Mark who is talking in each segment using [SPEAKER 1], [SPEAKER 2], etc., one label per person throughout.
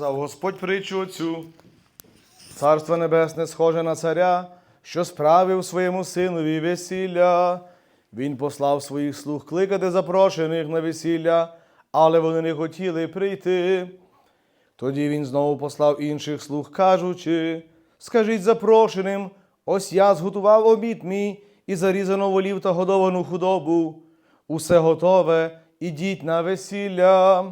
[SPEAKER 1] сказав Господь притчу оцю. Царство небесне схоже на царя, що справив своєму синові весілля. Він послав своїх слуг кликати запрошених на весілля, але вони не хотіли прийти. Тоді він знову послав інших слуг, кажучи: Скажіть запрошеним, ось я зготував обід мій і зарізано волів та годовану худобу. Усе готове, ідіть на весілля.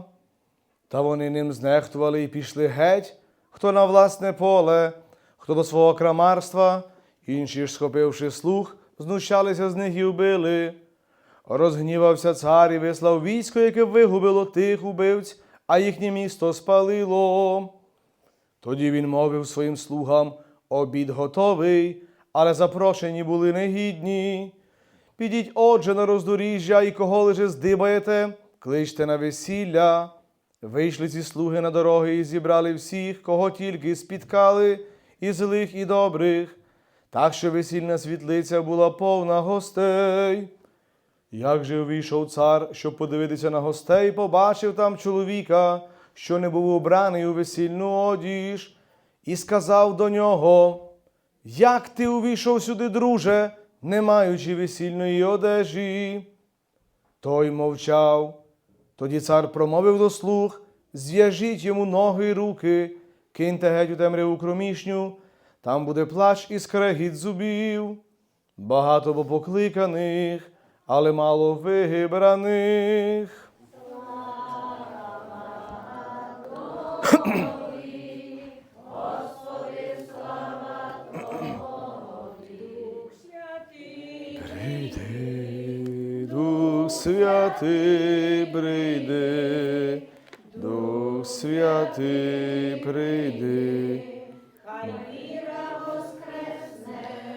[SPEAKER 1] Та вони ним знехтували і пішли геть, хто на власне поле, хто до свого крамарства, інші ж, схопивши слух, знущалися з них і вбили. Розгнівався цар і вислав військо, яке вигубило тих убивць, а їхнє місто спалило. Тоді він мовив своїм слугам: обід готовий, але запрошені були негідні. Підіть, отже, на роздоріжжя, і кого лише здибаєте, кличте на весілля. Вийшли ці слуги на дороги і зібрали всіх, кого тільки спіткали, і злих, і добрих, так що весільна світлиця була повна гостей. Як же увійшов цар, щоб подивитися на гостей, побачив там чоловіка, що не був убраний у весільну одіж, і сказав до нього: Як ти увійшов сюди, друже, не маючи весільної одежі? Той мовчав. Тоді цар промовив до слуг: зв'яжіть йому ноги й руки, киньте геть у темряву кромішню, там буде плач і скрегіт зубів. Багато бо покликаних, але мало вибраних. Святий, прийди, Дух Святий, прийди.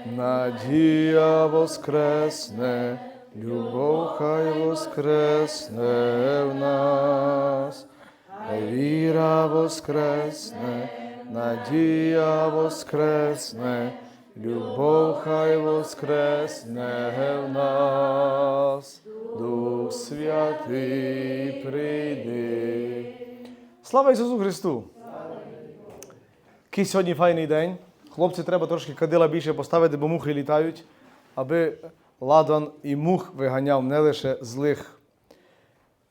[SPEAKER 1] Надія воскресне, любов хай воскресне в нас, віра воскресне, надія воскресне, любов хай воскресне Слава Ісусу Христу! Який сьогодні файний день. Хлопці, треба трошки кадила більше поставити, бо мухи літають, аби ладан і мух виганяв не лише злих.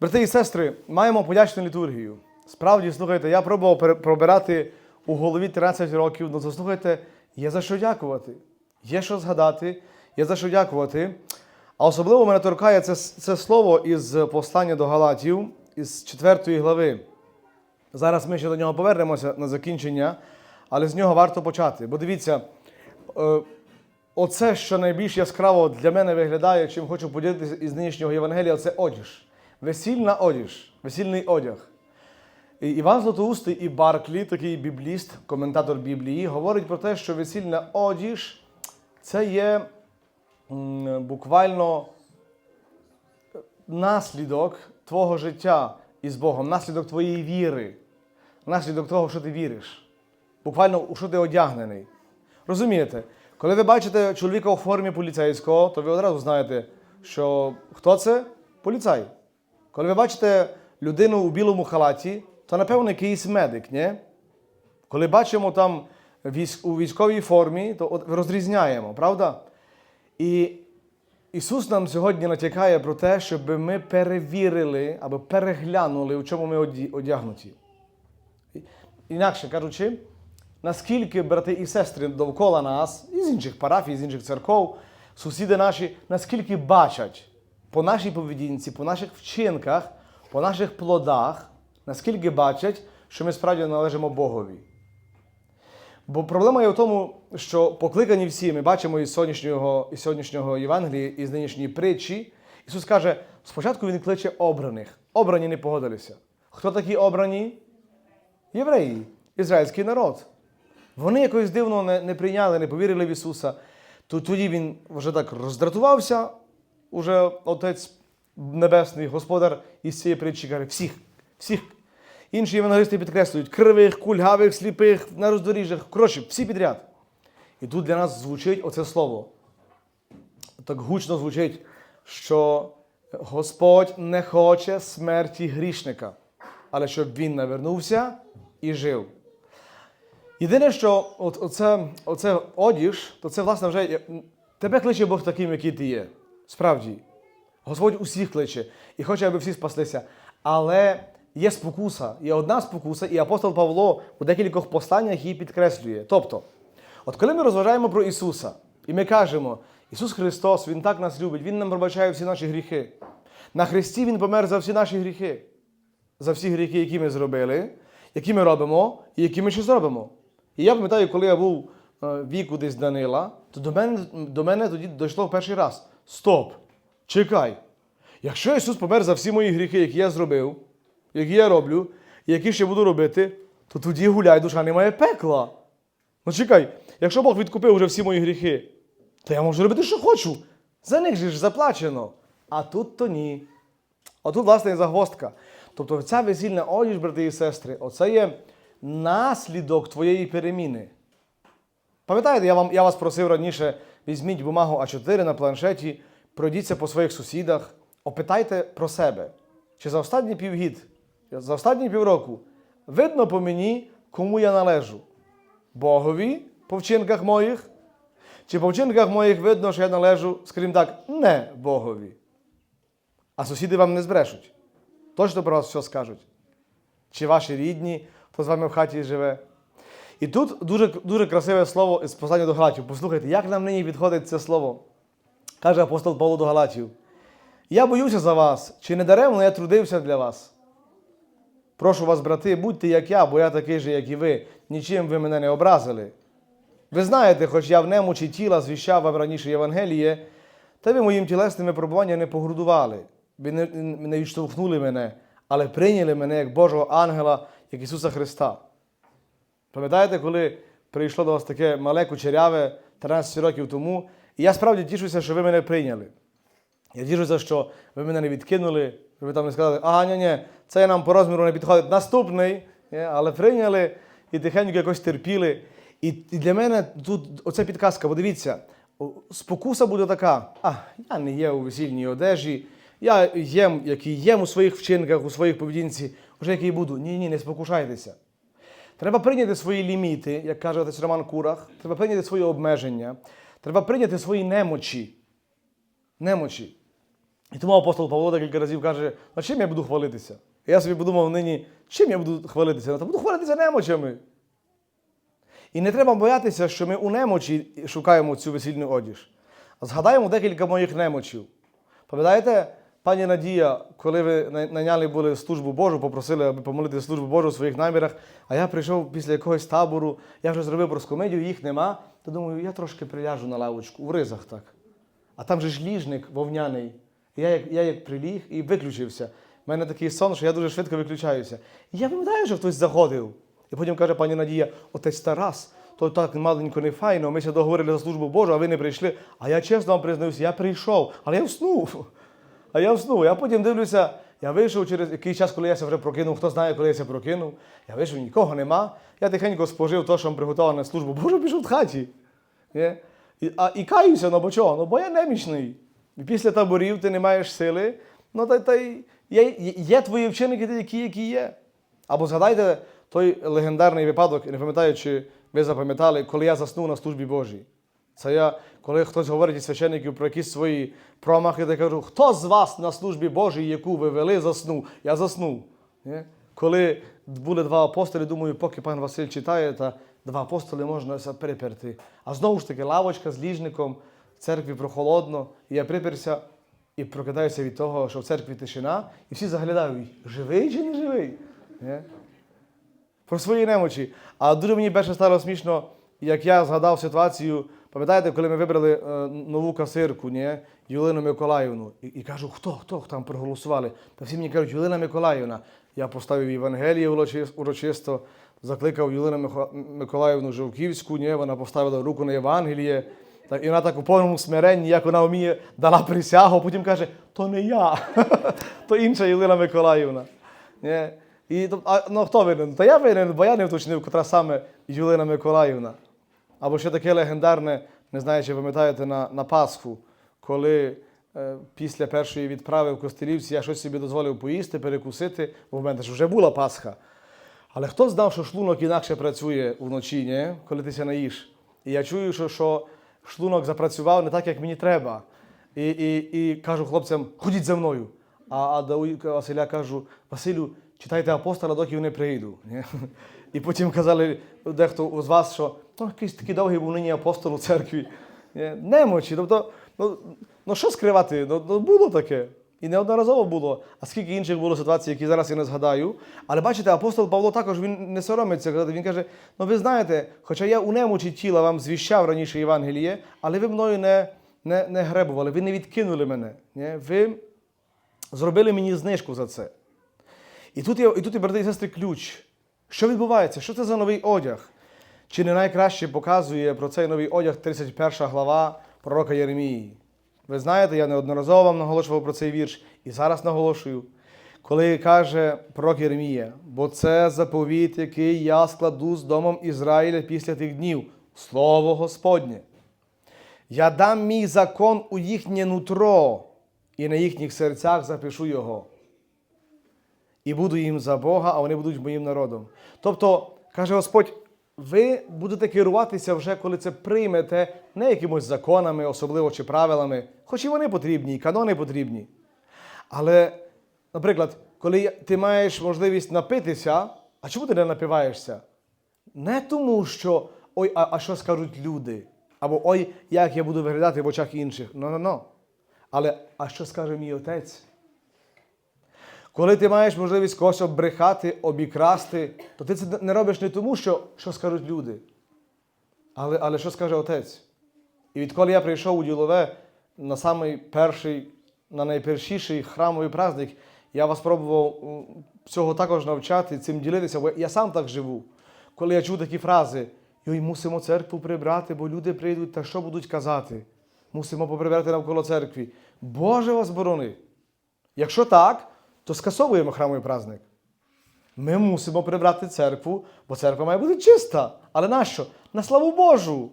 [SPEAKER 1] Брати і сестри, маємо подячну літургію. Справді, слухайте, я пробував пробирати у голові 13 років, ну то слухайте, є за що дякувати. Є що згадати, є за що дякувати. А особливо мене торкає це, це слово із послання до Галатів, із 4 глави. Зараз ми ще до нього повернемося на закінчення, але з нього варто почати. Бо дивіться, е, оце, що найбільш яскраво для мене виглядає, чим хочу поділитися із нинішнього Євангелія, це одіж. Весільна одіж, весільний одяг. І Іван Златоустий і Барклі, такий бібліст, коментатор Біблії, говорить про те, що весільна одіж це є буквально наслідок твого життя із Богом, наслідок твоєї віри, наслідок того, що ти віриш. Буквально у що ти одягнений. Розумієте, коли ви бачите чоловіка у формі поліцейського, то ви одразу знаєте, що хто це? Поліцай. Коли ви бачите людину у білому халаті, то напевно якийсь медик, ні? Коли бачимо там військ, у військовій формі, то розрізняємо, правда? І Ісус нам сьогодні натякає про те, щоб ми перевірили або переглянули, у чому ми одягнуті. Інакше кажучи, наскільки брати і сестри довкола нас, із інших парафій, з інших церков, сусіди наші, наскільки бачать по нашій поведінці, по наших вчинках, по наших плодах, наскільки бачать, що ми справді належимо Богові. Бо проблема є в тому, що покликані всі, ми бачимо із сьогоднішнього, із сьогоднішнього Євангелія, із нинішньої притчі. Ісус каже, спочатку Він кличе обраних. Обрані не погодилися. Хто такі обрані? Євреї, ізраїльський народ. Вони якось дивно не, не прийняли, не повірили в Ісуса. То тоді він вже так роздратувався, уже Отець Небесний, Господар із цієї притчі каже, всіх, всіх. Інші євангелисти підкреслюють кривих, кульгавих, сліпих, на роздоріжжях. Коротше, всі підряд. І тут для нас звучить оце слово. Так гучно звучить, що Господь не хоче смерті грішника, але щоб він навернувся і жив. Єдине, що от, оце, оце одіж, то це, власне, вже тебе кличе Бог таким, який ти є. Справді. Господь усіх кличе і хоче, аби всі спаслися. Але є спокуса, є одна спокуса, і апостол Павло у декількох посланнях її підкреслює. Тобто, от коли ми розважаємо про Ісуса, і ми кажемо, Ісус Христос, Він так нас любить, Він нам пробачає всі наші гріхи. На Христі Він помер за всі наші гріхи, за всі гріхи, які ми зробили, які ми робимо і які ми ще зробимо. І я пам'ятаю, коли я був е, віку десь Данила, то до мене, до мене тоді дійшло перший раз. Стоп! Чекай. Якщо Ісус помер за всі мої гріхи, які я зробив, які я роблю, і які ще буду робити, то тоді гуляй, душа немає пекла. Ну чекай, якщо Бог відкупив вже всі мої гріхи, то я можу робити, що хочу. За них же ж заплачено. А тут то ні. А тут, власне, і загвоздка. Тобто ця весільна одіж, брати і сестри, оце є наслідок твоєї переміни. Пам'ятаєте, я, вам, я вас просив раніше, візьміть бумагу А4 на планшеті, пройдіться по своїх сусідах, опитайте про себе. Чи за останній півгід, за останні півроку видно по мені, кому я належу? Богові по вчинках моїх? Чи по вчинках моїх видно, що я належу, скажімо так, не Богові? А сусіди вам не збрешуть. Точно про вас все скажуть. Чи ваші рідні, хто з вами в хаті живе. І тут дуже, дуже красиве слово з послання до Галатів. Послухайте, як нам нині підходить це слово. Каже апостол Павло до Галатів. Я боюся за вас, чи не даремно я трудився для вас. Прошу вас, брати, будьте як я, бо я такий же, як і ви. Нічим ви мене не образили. Ви знаєте, хоч я в немочі тіла звіщав вам раніше Євангеліє, та ви моїм тілесним випробуванням не погрудували, не, відштовхнули мене, але прийняли мене як Божого ангела, як Ісуса Христа. Пам'ятаєте, коли прийшло до вас таке мале кучеряве 13 років тому, і я справді тішуся, що ви мене прийняли. Я тішуся, що ви мене не відкинули, що ви там не сказали, ага, ні, ні, це нам по розміру не підходить. Наступний, але прийняли і тихенько якось терпіли. І для мене тут оця підказка, бо дивіться, спокуса буде така: а, я не є у весільній одежі, я єм, який єм у своїх вчинках, у своїх поведінці, вже який буду. Ні, ні, не спокушайтеся. Треба прийняти свої ліміти, як каже отець Роман Курах, треба прийняти свої обмеження, треба прийняти свої немочі. Немочі. І тому апостол Павло декілька разів каже, а чим я буду хвалитися? І я собі подумав нині, чим я буду хвалитися? Та буду хвалитися немочами. І не треба боятися, що ми у немочі шукаємо цю весільну одіж. Згадаємо декілька моїх немочів. Пам'ятаєте, пані Надія, коли ви на- найняли були службу Божу, попросили, аби помолити службу Божу у своїх намірах, а я прийшов після якогось табору, я вже зробив проскомедію, їх нема, то думаю, я трошки приляжу на лавочку, у ризах так. А там же ж ліжник вовняний. Я як, я як приліг і виключився. У мене такий сон, що я дуже швидко виключаюся. І я пам'ятаю, що хтось заходив. І потім каже пані Надія, отець Тарас, то так маленько не файно, ми ще договорили за службу Божу, а ви не прийшли. А я чесно вам признаюся, я прийшов, але я вснув. А я вснув. Я потім дивлюся, я вийшов через який час, коли я вже прокинув, хто знає, коли я себе прокинув. Я вийшов, нікого нема. Я тихенько спожив те, що приготував на службу. Боже, пішов в хаті. Ні? І, а, і каюся, ну бо чого? Ну бо я немічний. І після таборів ти не маєш сили, ну та, та є, є твої вчинки такі, які є. Або згадайте той легендарний випадок, не пам'ятаю, чи ви запам'ятали, коли я заснув на службі Божій. Це я, коли хтось говорить із священників про якісь свої промахи, то я кажу, хто з вас на службі Божій, яку ви вели, заснув? Я заснув. Коли були два апостоли, думаю, поки пан Василь читає, та два апостоли можна приперти. А знову ж таки, лавочка з ліжником, в церкві прохолодно, і я приперся і прокидаюся від того, що в церкві тишина, і всі заглядають, живий чи не живий? Про свої немочі. А дуже мені перше стало смішно, як я згадав ситуацію. Пам'ятаєте, коли ми вибрали е, нову касирку, ні? Юлину Миколаївну, і, і кажу, хто, хто там проголосували? Та всі мені кажуть, Юлина Миколаївна. Я поставив Євангеліє урочисто, закликав Юлину Миколаївну Жовківську, ні? вона поставила руку на Євангеліє. І вона так у повному смиренні, як вона вміє, дала присягу, а потім каже, то не я, то інша Юлина Миколаївна. Ні? І, а, ну, хто винен? Та я винен, бо я не уточнив, котра саме Юлина Миколаївна. Або ще таке легендарне, не знаю, чи пам'ятаєте, на, на Пасху, коли е, після першої відправи в Костелівці я щось собі дозволив поїсти, перекусити, в мене ж вже була Пасха. Але хто знав, що шлунок інакше працює вночі, ні? коли ти ся наїш? І я чую, що, що шлунок запрацював не так, як мені треба. І, і, і кажу хлопцям, ходіть за мною. А, а до Василя кажу, Василю, читайте апостола, доки не прийду. Ні? І потім казали дехто з вас, що ну, якийсь такий довгий був нині апостол у церкві. Немочі. Тобто, ну, ну що скривати? Ну, ну, було таке. І неодноразово було. А скільки інших було ситуацій, які зараз я не згадаю. Але бачите, апостол Павло також він не соромиться казати. Він каже: ну ви знаєте, хоча я у немочі тіла вам звіщав раніше Євангеліє, але ви мною не, не, не гребували, ви не відкинули мене. Ні? Ви зробили мені знижку за це. І тут, є, і тут, брати і сестри, ключ. Що відбувається? Що це за новий одяг? Чи не найкраще показує про цей новий одяг 31 глава пророка Єремії? Ви знаєте, я неодноразово вам наголошував про цей вірш і зараз наголошую, коли каже пророк Єремія, бо це заповіт, який я складу з домом Ізраїля після тих днів, слово Господнє. Я дам мій закон у їхнє нутро, і на їхніх серцях запишу його. І буду їм за Бога, а вони будуть моїм народом. Тобто, каже Господь, ви будете керуватися вже, коли це приймете, не якимось законами, особливо чи правилами, хоч і вони потрібні, і канони потрібні. Але, наприклад, коли ти маєш можливість напитися, а чому ти не напиваєшся? Не тому, що ой, а, а що скажуть люди, або ой, як я буду виглядати в очах інших. Ну-ну-ну. Але а що скаже мій отець? Коли ти маєш можливість когось обрехати, обікрасти, то ти це не робиш не тому, що, що скажуть люди, але, але що скаже отець. І відколи я прийшов у ділове на самий перший, на найпершіший храмовий праздник, я вас пробував цього також навчати, цим ділитися, бо я сам так живу. Коли я чув такі фрази, йой, мусимо церкву прибрати, бо люди прийдуть та що будуть казати? Мусимо поприбирати навколо церкві. Боже вас борони! Якщо так, то скасовуємо храмовий праздник. Ми мусимо прибрати церкву, бо церква має бути чиста. Але нащо? На славу Божу!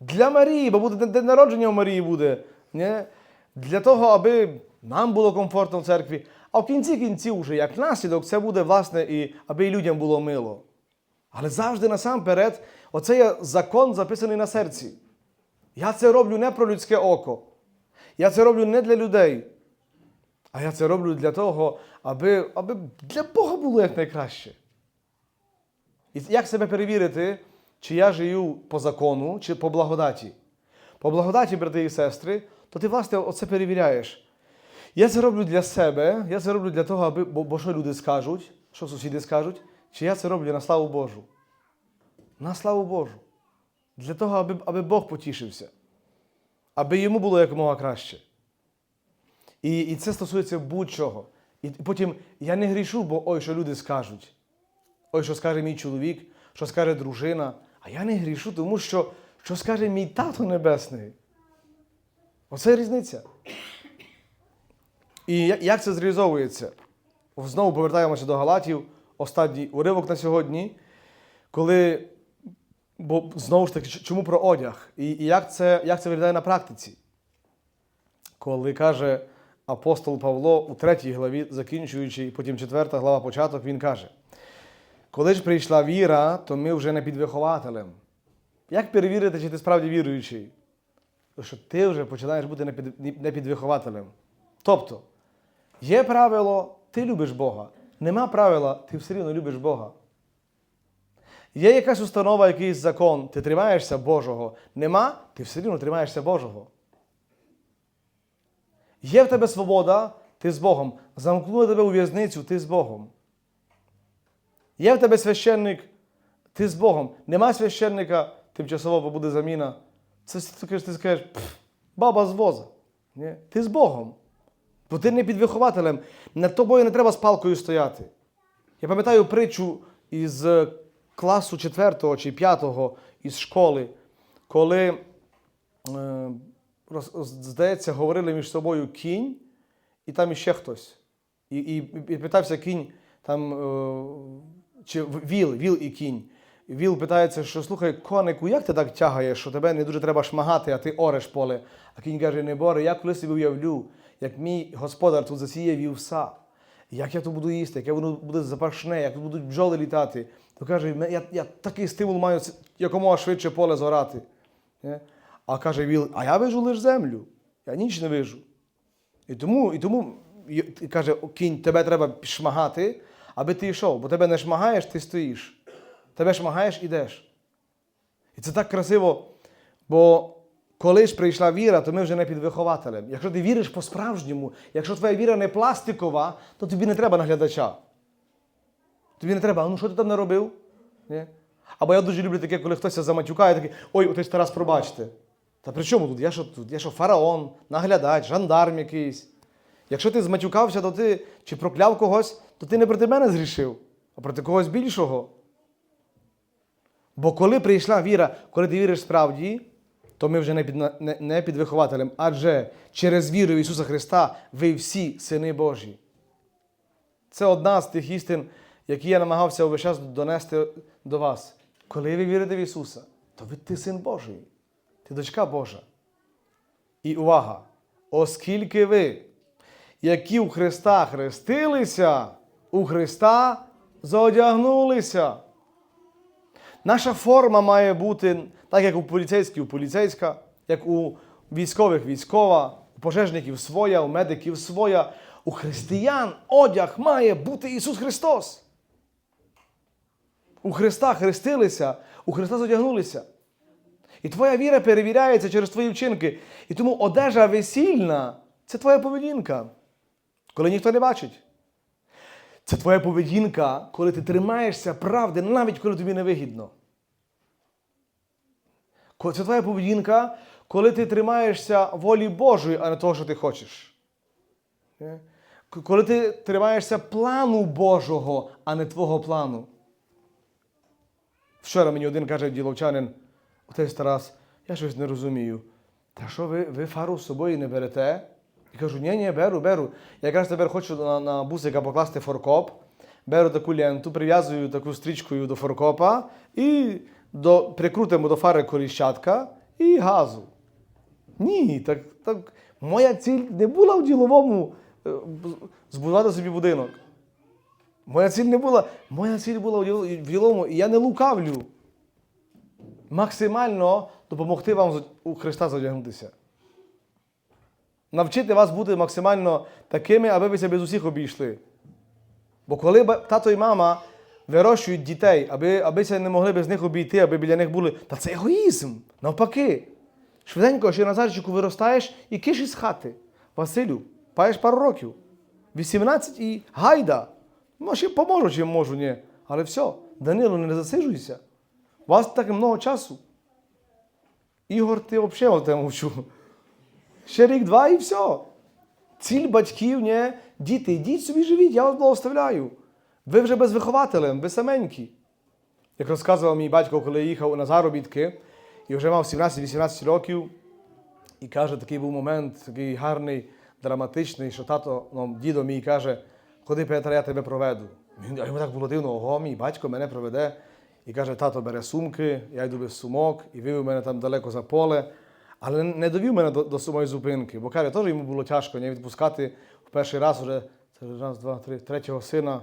[SPEAKER 1] Для Марії, бо буде день- народження у Марії буде. Ні? Для того, аби нам було комфортно в церкві. А в кінці кінців, вже як наслідок, це буде, власне, і аби і людям було мило. Але завжди насамперед, оце є закон записаний на серці. Я це роблю не про людське око. Я це роблю не для людей. А я це роблю для того, аби, аби для Бога було якнайкраще. І як себе перевірити, чи я живу по закону, чи по благодаті? По благодаті, брати і сестри, то ти, власне, оце перевіряєш. Я це роблю для себе, я це роблю для того, аби, бо, бо що люди скажуть, що сусіди скажуть, чи я це роблю на славу Божу. На славу Божу. Для того, аби, аби Бог потішився, аби йому було якомога краще. І, і це стосується будь-чого. І потім я не грішу, бо ой, що люди скажуть. Ой, що скаже мій чоловік, що скаже дружина. А я не грішу, тому що що скаже мій тато небесний. Оце різниця. І як це зреалізовується? Знову повертаємося до Галатів, останній уривок на сьогодні, коли, бо знову ж таки, чому про одяг? І, і як, це, як це виглядає на практиці? коли каже апостол Павло у третій главі, закінчуючи, і потім четверта глава початок, він каже: коли ж прийшла віра, то ми вже не під вихователем. Як перевірити, чи ти справді віруючий? То що ти вже починаєш бути не не під вихователем. Тобто, є правило, ти любиш Бога. Нема правила, ти все рівно любиш Бога. Є якась установа, якийсь закон, ти тримаєшся Божого. Нема, ти все рівно тримаєшся Божого. Є в тебе свобода, ти з Богом. Замкнули тебе у в'язницю, ти з Богом. Є в тебе священник, ти з Богом. Нема священника, тимчасово бо буде заміна. Це ти скажеш, баба з воза. Ні? Ти з Богом. Бо ти не під вихователем. Над тобою не треба з палкою стояти. Я пам'ятаю притчу із е, класу 4 чи 5 із школи, коли е, здається, говорили між собою кінь і там іще хтось. І, і, і питався кінь, там, е, чи віл, віл і кінь. Віл питається, що слухай, конику, як ти так тягаєш, що тебе не дуже треба шмагати, а ти ореш поле. А кінь каже, не боре, я колись собі уявлю, як мій господар тут засіє вівса. як я то буду їсти, яке воно буде запашне, як тут будуть бджоли літати. То каже, я, я такий стимул маю якомога швидше поле зорати. Не? А каже Віл, а я вижу лише землю, я ніч не вижу. І тому, і тому і каже, кінь, тебе треба шмагати, аби ти йшов, бо тебе не шмагаєш, ти стоїш. Тебе шмагаєш, ідеш. І це так красиво, бо коли ж прийшла віра, то ми вже не під вихователем. Якщо ти віриш по-справжньому, якщо твоя віра не пластикова, то тобі не треба наглядача. Тобі не треба, а ну що ти там наробив? Ні? Або я дуже люблю таке, коли хтось заматюкає, такий, ой, отець Тарас, пробачте. Та при чому тут? Я що тут? Я що фараон, наглядач, жандарм якийсь. Якщо ти зматюкався, то ти чи прокляв когось, то ти не проти мене зрішив, а проти когось більшого. Бо коли прийшла віра, коли ти віриш справді, то ми вже не під, не, не під вихователем, адже через віру в Ісуса Христа ви всі сини Божі. Це одна з тих істин, які я намагався увесь час донести до вас. Коли ви вірите в Ісуса, то ви ти син Божий, ти дочка Божа. І увага! Оскільки ви, які у Христа хрестилися, у Христа зодягнулися. Наша форма має бути так, як у поліцейських у поліцейська, як у військових військова, у пожежників своя, у медиків своя. У християн одяг має бути Ісус Христос. У Христа хрестилися, у Христа зодягнулися. І твоя віра перевіряється через твої вчинки. І тому одежа весільна це твоя поведінка, коли ніхто не бачить. Це твоя поведінка, коли ти тримаєшся правди, навіть коли тобі не вигідно. Це твоя поведінка, коли ти тримаєшся волі Божої, а не того, що ти хочеш. Е? Коли ти тримаєшся плану Божого, а не твого плану. Вчора мені один каже діловчанин, отець Тарас, я щось не розумію. Та що ви, ви фару з собою не берете? Я кажу, ні, ні, беру, беру. Я якраз тепер хочу на, на бусика покласти форкоп, беру таку ленту, прив'язую таку стрічкою до форкопа і до, прикрутимо до фари коліщатка і газу. Ні, так, так моя ціль не була в діловому е, збудувати собі будинок. Моя ціль не була, моя ціль була в діловому, і я не лукавлю. Максимально допомогти вам у Христа задягнутися. Навчити вас бути максимально такими, аби ви себе без усіх обійшли. Бо коли тато і мама вирощують дітей, аби, аби ся не могли без них обійти, аби біля них були. Та це егоїзм. Навпаки. Швиденько, ще Назарчику виростаєш і киш із хати. Василю, паєш пару років. 18 і гайда. Ну, ще поможу, чим можу, ні. Але все, Данило, не засиджуйся. Вас так много часу. Ігор, ти взагалі тебе мовчу. Ще рік-два і все. Ціль батьків, ні. Діти, йдіть собі живіть, я вас благословляю. Ви вже без вихователем, ви саменькі. Як розказував мій батько, коли їхав на заробітки, і вже мав 17-18 років, і каже, такий був момент, такий гарний, драматичний, що тато, ну, дідо мій каже, ходи, Петра, я тебе проведу. А йому так було дивно, ого, мій батько мене проведе. І каже, тато бере сумки, я йду без сумок, і вивів мене там далеко за поле. Але не довів мене до, до самої зупинки, бо каже, теж йому було тяжко не відпускати в перший раз вже раз, два, три, третього сина,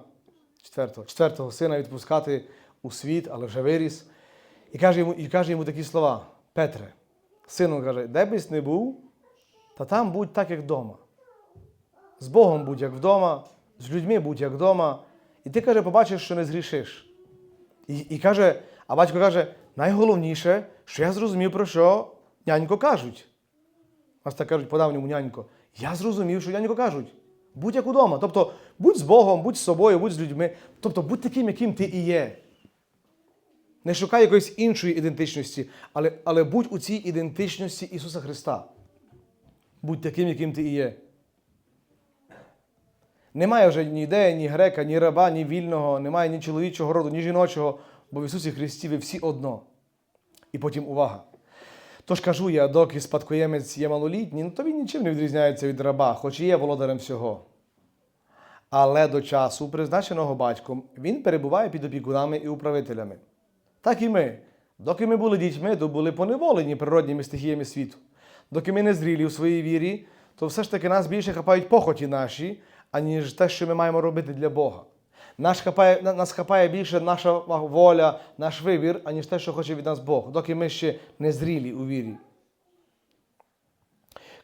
[SPEAKER 1] четвертого, четвертого сина відпускати у світ, але вже виріс. І каже йому, і каже йому такі слова: Петре, сину каже, де бись не був, та там будь так, як вдома. З Богом будь як вдома, з людьми будь як вдома. І ти каже, побачиш, що не згрішиш. І, і каже, а батько каже, найголовніше, що я зрозумів, про що нянько кажуть. Нас так кажуть по-давньому нянько. Я зрозумів, що нянько кажуть. Будь як удома. Тобто, будь з Богом, будь з собою, будь з людьми. Тобто, будь таким, яким ти і є. Не шукай якоїсь іншої ідентичності, але, але будь у цій ідентичності Ісуса Христа. Будь таким, яким ти і є. Немає вже ніде ні грека, ні раба, ні вільного, немає ні чоловічого роду, ні жіночого, бо в Ісусі Христі ви всі одно. І потім увага. Тож кажу я, доки спадкоємець є малолітній, ну то він нічим не відрізняється від раба, хоч і є володарем всього. Але до часу, призначеного батьком, він перебуває під опікунами і управителями. Так і ми. Доки ми були дітьми, то були поневолені природніми стихіями світу. Доки ми не зрілі у своїй вірі, то все ж таки нас більше хапають похоті наші, аніж те, що ми маємо робити для Бога. Нас хапає, нас хапає більше наша воля, наш вибір, аніж те, що хоче від нас Бог, доки ми ще не зрілі у вірі.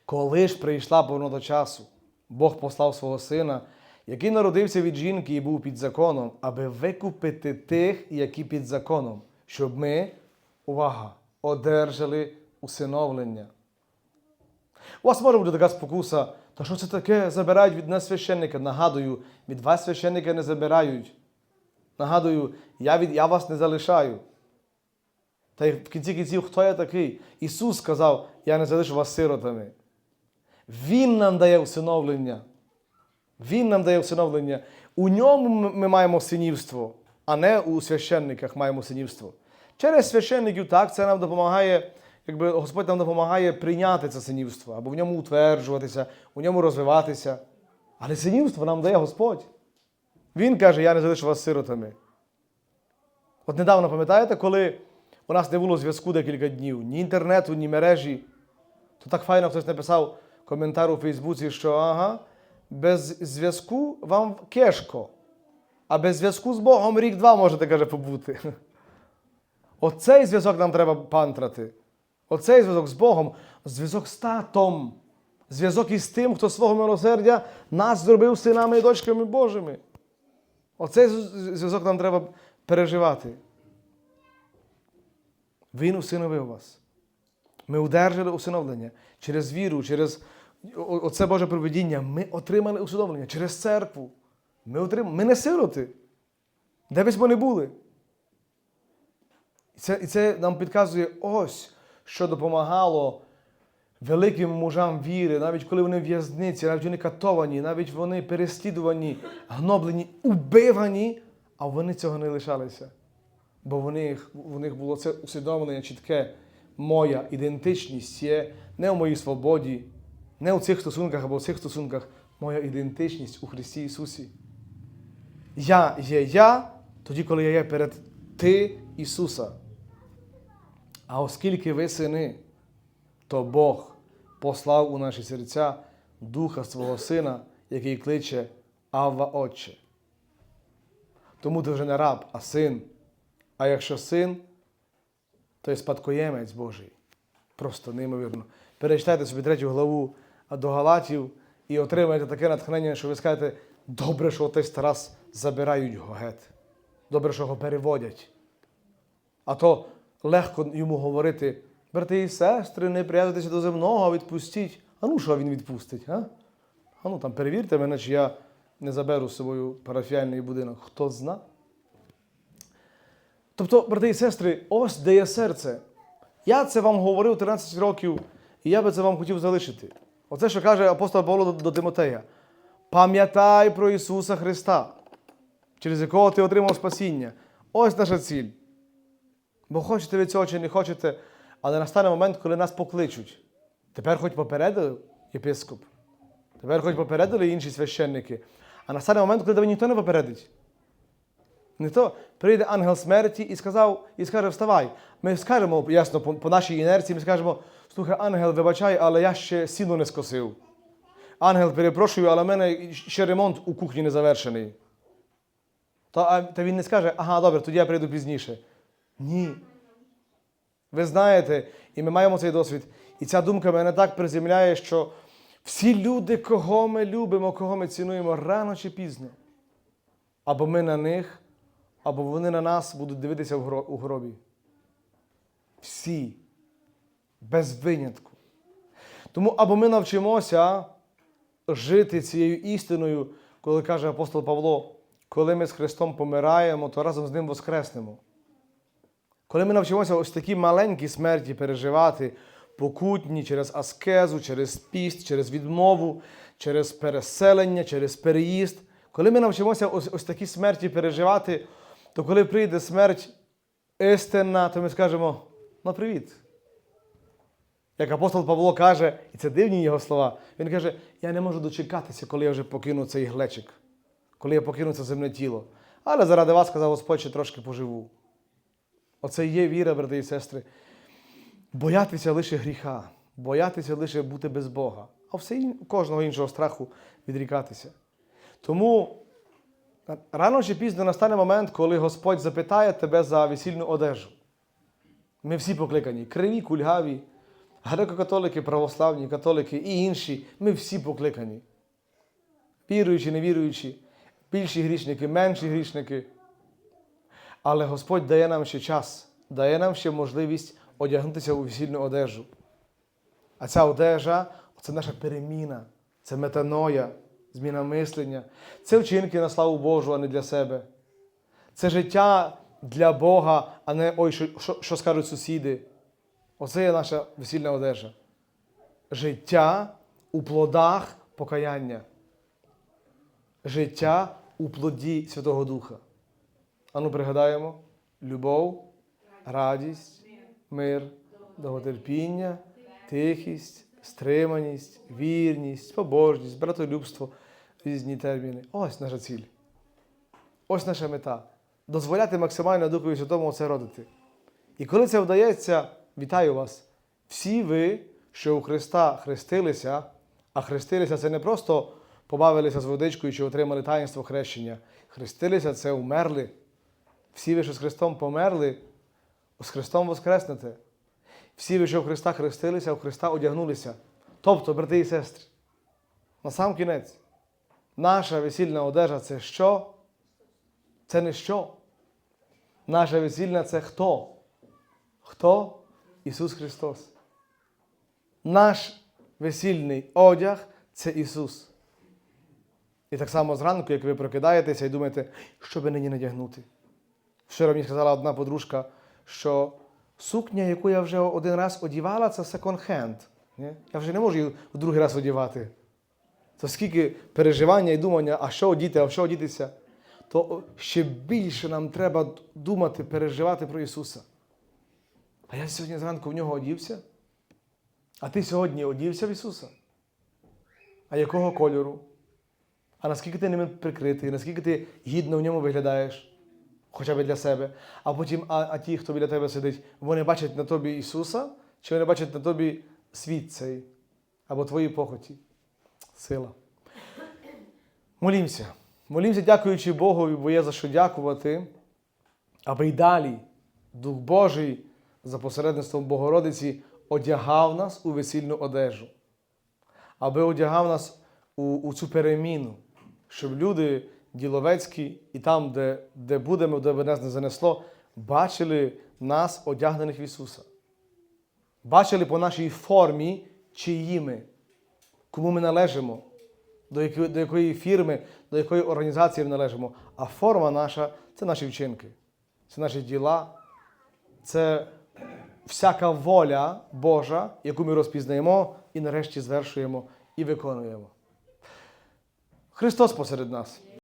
[SPEAKER 1] Коли ж прийшла повнота часу, Бог послав свого сина, який народився від жінки і був під законом, аби викупити тих, які під законом, щоб ми, увага, одержали усиновлення. У вас може бути така спокуса, та що це таке забирають від нас священника? Нагадую, від вас священника не забирають. Нагадую, я, від, я вас не залишаю. Та й в кінці кінців, хто я такий? Ісус сказав, я не залишу вас сиротами. Він нам дає усиновлення. Він нам дає усиновлення. У ньому ми- маємо синівство, а не у священниках маємо синівство. Через священників так, це нам допомагає, якби Господь нам допомагає прийняти це синівство, або в ньому утверджуватися, у ньому розвиватися. Але синівство нам дає Господь. Він каже, я не залишу вас сиротами. От недавно пам'ятаєте, коли у нас не було зв'язку декілька днів, ні інтернету, ні мережі, то так файно хтось написав коментар у Фейсбуці, що ага, без зв'язку вам кешко, а без зв'язку з Богом рік-два можете, каже, побути. Оцей зв'язок нам треба пантрати. Оцей зв'язок з Богом, зв'язок з татом, зв'язок із тим, хто свого милосердя нас зробив синами і дочками Божими. Оцей зв'язок нам треба переживати. Він усиновив вас. Ми одержали усиновлення через віру, через оце Боже проведіння. Ми отримали усиновлення через церкву. Ми, отрим... ми не сироти. Де б ми не були. І це, і це нам підказує ось, що допомагало великим мужам віри, навіть коли вони в'язниці, навіть вони катовані, навіть вони переслідувані, гноблені, убивані, а вони цього не лишалися. Бо в них, в них було це усвідомлення чітке. Моя ідентичність є не у моїй свободі, не у цих стосунках або в цих стосунках. Моя ідентичність у Христі Ісусі. Я є я, тоді, коли я є перед Ти, Ісуса. А оскільки ви сини, то Бог послав у наші серця Духа свого Сина, який кличе Авва Отче. Тому ти вже не раб, а син. А якщо син, то й спадкоємець Божий. Просто неймовірно. Перечитайте собі третю главу до Галатів і отримаєте таке натхнення, що ви скажете, добре, що отець Тарас забирають його геть. Добре, що його переводять. А то легко йому говорити, брати і сестри, не прив'язуйтеся до земного, а відпустіть. А ну що він відпустить? А? а ну там перевірте мене, чи я не заберу з собою парафіальний будинок. Хто зна? Тобто, брати і сестри, ось де є серце. Я це вам говорив 13 років, і я би це вам хотів залишити. Оце, що каже апостол Павло до, Тимотея. Пам'ятай про Ісуса Христа, через якого ти отримав спасіння. Ось наша ціль. Бо хочете ви цього чи не хочете, але настане момент, коли нас покличуть. Тепер хоч попередив єпископ, тепер хоч попередили інші священники, а настане момент, коли тебе ніхто не попередить. Не то прийде ангел смерті і сказав, і скаже, вставай. Ми скажемо, ясно, по, по нашій інерції, ми скажемо, слухай, ангел, вибачай, але я ще сіно не скосив. Ангел, перепрошую, але в мене ще ремонт у кухні не завершений. Та, та він не скаже, ага, добре, тоді я прийду пізніше. Ні. Ви знаєте, і ми маємо цей досвід. І ця думка мене так приземляє, що всі люди, кого ми любимо, кого ми цінуємо, рано чи пізно. Або ми на них, або вони на нас будуть дивитися у гробі. Всі. Без винятку. Тому або ми навчимося жити цією істиною, коли каже апостол Павло, коли ми з Христом помираємо, то разом з Ним воскреснемо. Коли ми навчимося ось такі маленькі смерті переживати, покутні через аскезу, через піст, через відмову, через переселення, через переїзд, коли ми навчимося ось, ось такі смерті переживати, то коли прийде смерть істинна, то ми скажемо: ну привіт. Як апостол Павло каже, і це дивні його слова, він каже: Я не можу дочекатися, коли я вже покину цей глечик, коли я покину це земне тіло. Але заради вас, сказав Господь, ще трошки поживу. Оце є віра, брати і сестри. Боятися лише гріха, боятися лише бути без Бога, а все ін- кожного іншого страху відрікатися. Тому рано чи пізно настане момент, коли Господь запитає тебе за весільну одежу. Ми всі покликані. Криві, кульгаві, греко-католики, православні, католики і інші. Ми всі покликані. Віруючі, невіруючі, більші грішники, менші грішники. Але Господь дає нам ще час, дає нам ще можливість одягнутися у весільну одежу. А ця одежа це наша переміна, це метаноя, зміна мислення, це вчинки на славу Божу, а не для себе. Це життя для Бога, а не ой, що, що, що скажуть сусіди. Оце є наша весільна одежа. Життя у плодах покаяння. Життя у плоді Святого Духа. Ану, пригадаємо: любов, радість, мир, довготерпіння, тихість, стриманість, вірність, побожність, братолюбство, різні терміни. Ось наша ціль. Ось наша мета. Дозволяти максимально Духові Святому це родити. І коли це вдається, вітаю вас. Всі ви, що у Христа хрестилися, а хрестилися це не просто побавилися з водичкою чи отримали таїнство хрещення. Хрестилися це умерли. Всі ви, що з Христом померли, з Христом воскреснете. Всі ви, що в Христа хрестилися, в Христа одягнулися. Тобто, брати і сестри, на сам кінець, наша весільна одежа це що? Це не що. Наша весільна це хто? Хто? Ісус Христос. Наш весільний одяг це Ісус. І так само зранку, як ви прокидаєтеся і думаєте, що би нині надягнути. Вчора мені сказала одна подружка, що сукня, яку я вже один раз одівала, це секонд-хенд. Я вже не можу її в другий раз одівати. То скільки переживання і думання, а що одіти, а що одітися, то ще більше нам треба думати, переживати про Ісуса. А я сьогодні зранку в нього одівся. А ти сьогодні одівся в Ісуса? А якого кольору? А наскільки ти ними прикритий, наскільки ти гідно в ньому виглядаєш, хоча б для себе. А потім, а, а ті, хто біля тебе сидить, вони бачать на тобі Ісуса, чи вони бачать на тобі світ цей або твої похоті? Сила. Молімося. Молімося, дякуючи Богу, бо є за що дякувати, аби й далі Дух Божий за посередництвом Богородиці одягав нас у весільну одежу, аби одягав нас у, у цю переміну, щоб люди діловецькі і там, де, де будемо, де би нас не занесло, бачили нас, одягнених в Ісуса. Бачили по нашій формі, чиї ми, кому ми належимо, до якої, до якої фірми, до якої організації ми належимо. А форма наша це наші вчинки, це наші діла, це всяка воля Божа, яку ми розпізнаємо і нарешті звершуємо і виконуємо. Христос посеред нас.